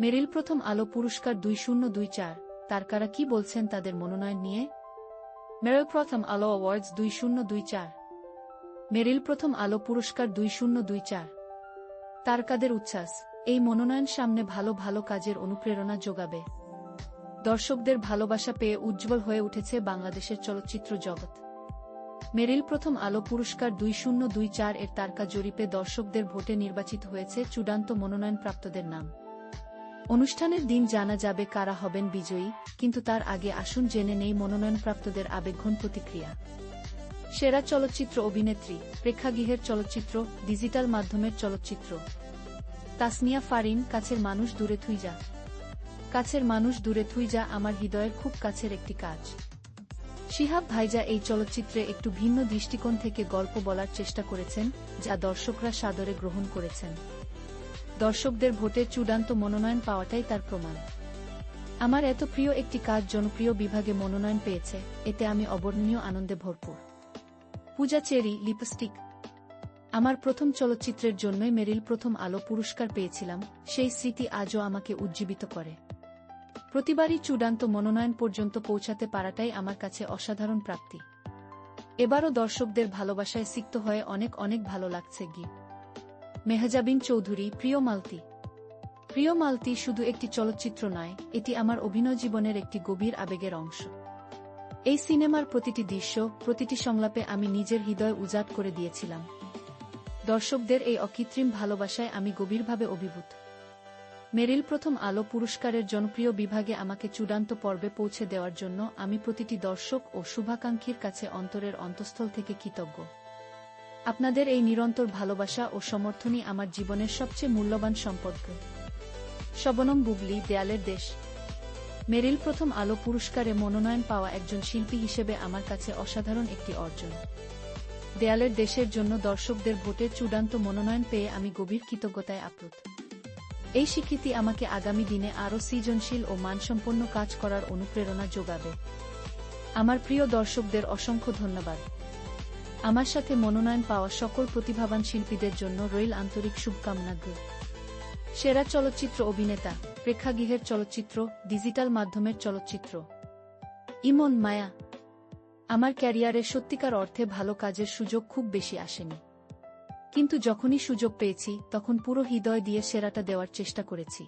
মেরিল প্রথম আলো পুরস্কার দুই শূন্য দুই চার। তারকারা কি বলছেন তাদের মনোনয়ন নিয়ে? মেরিল প্রথম আলো অ্যাওয়ার্ডস দুই শূন্য দুই চার। মেরিল প্রথম আলো পুরস্কার দুই শূন্য দুই চার। তারকাদের উচ্ছ্বাস? এই মনোনয়ন সামনে ভালো ভালো কাজের অনুপ্রেরণা যোগাবে। দর্শকদের ভালোবাসা পেয়ে উজ্জ্বল হয়ে উঠেছে বাংলাদেশের চলচ্চিত্র জগৎ। মেরিল প্রথম আলো পুরস্কার দুই শূন্য দুই চার এর তারকা জরিপে দর্শকদের ভোটে নির্বাচিত হয়েছে চূড়ান্ত মনোনয়নপ্রাপ্তদের নাম। অনুষ্ঠানের দিন জানা যাবে কারা হবেন বিজয়ী, কিন্তু তার আগে আসুন জেনে নেই মনোনয়নপ্রাপ্তদের আবেগঘন প্রতিক্রিয়া। সেরা চলচ্চিত্র অভিনেত্রী, প্রেক্ষাগৃহের চলচ্চিত্র, ডিজিটাল মাধ্যমের চলচ্চিত্র। তাসনিয়া ফারিন, কাছের মানুষ দূরে থুই যা। কাছের মানুষ দূরে থুই যা আমার হৃদয়ের খুব কাছের একটি কাজ। শিহাব ভাইজা এই চলচ্চিত্রে একটু ভিন্ন দৃষ্টিকোণ থেকে গল্প বলার চেষ্টা করেছেন, যা দর্শকরা সাদরে গ্রহণ করেছেন। দর্শকদের ভোটের চূড়ান্ত মনোনয়ন পাওয়াটাই তার প্রমাণ। আমার এত প্রিয় একটি কাজ জনপ্রিয় বিভাগে মনোনয়ন পেয়েছে, এতে আমি অবর্ণনীয় আনন্দে ভরপুর। পূজা চেরি, লিপস্টিক। আমার প্রথম চলচ্চিত্রের জন্যই মেরিল প্রথম আলো পুরস্কার পেয়েছিলাম, সেই স্মৃতি আজও আমাকে উজ্জীবিত করে। প্রতিবারই চূড়ান্ত মনোনয়ন পর্যন্ত পৌঁছাতে পারাটাই আমার কাছে অসাধারণ প্রাপ্তি। এবারও দর্শকদের ভালোবাসায় সিক্ত হয়ে অনেক অনেক ভালো লাগছে গি মেহজাবিন চৌধুরী, প্রিয় মালতি। প্রিয় মালতি শুধু একটি চলচ্চিত্র নয়, এটি আমার অভিনয় জীবনের একটি গভীর আবেগের অংশ। এই সিনেমার প্রতিটি দৃশ্য, প্রতিটি সংলাপে আমি নিজের হৃদয় উজাট করে দিয়েছিলাম। দর্শকদের এই অকৃত্রিম ভালোবাসায় আমি গভীরভাবে অভিভূত। মেরিল প্রথম আলো পুরস্কারের জনপ্রিয় বিভাগে আমাকে চূড়ান্ত পর্বে পৌঁছে দেওয়ার জন্য আমি প্রতিটি দর্শক ও শুভাকাঙ্ক্ষীর কাছে অন্তরের অন্তঃস্থল থেকে কৃতজ্ঞ। আপনাদের এই নিরন্তর ভালোবাসা ও সমর্থনই আমার জীবনের সবচেয়ে মূল্যবান সম্পর্ক। শবনম বুবলি, দেয়ালের দেশ। মেরিল প্রথম আলো পুরস্কারে মনোনয়ন পাওয়া একজন শিল্পী হিসেবে আমার কাছে অসাধারণ একটি অর্জন। দেয়ালের দেশের জন্য দর্শকদের ভোটের চূড়ান্ত মনোনয়ন পেয়ে আমি গভীর কৃতজ্ঞতায় আপ্লুত। এই স্বীকৃতি আমাকে আগামী দিনে আরও সৃজনশীল ও মানসম্পন্ন কাজ করার অনুপ্রেরণা যোগাবে। আমার প্রিয় দর্শকদের অসংখ্য ধন্যবাদ। আমার সাথে মনোনয়ন পাওয়া সকল প্রতিভাবান শিল্পীদের জন্য রইল আন্তরিক শুভকামনা সেরা চলচ্চিত্র অভিনেতা, প্রেক্ষাগৃহের চলচ্চিত্র, ডিজিটাল মাধ্যমের চলচ্চিত্র। ইমন মায়া, আমার ক্যারিয়ারে সত্যিকার অর্থে ভালো কাজের সুযোগ খুব বেশি আসেনি। কিন্তু যখনই সুযোগ পেয়েছি, তখন পুরো হৃদয় দিয়ে সেরাটা দেওয়ার চেষ্টা করেছি।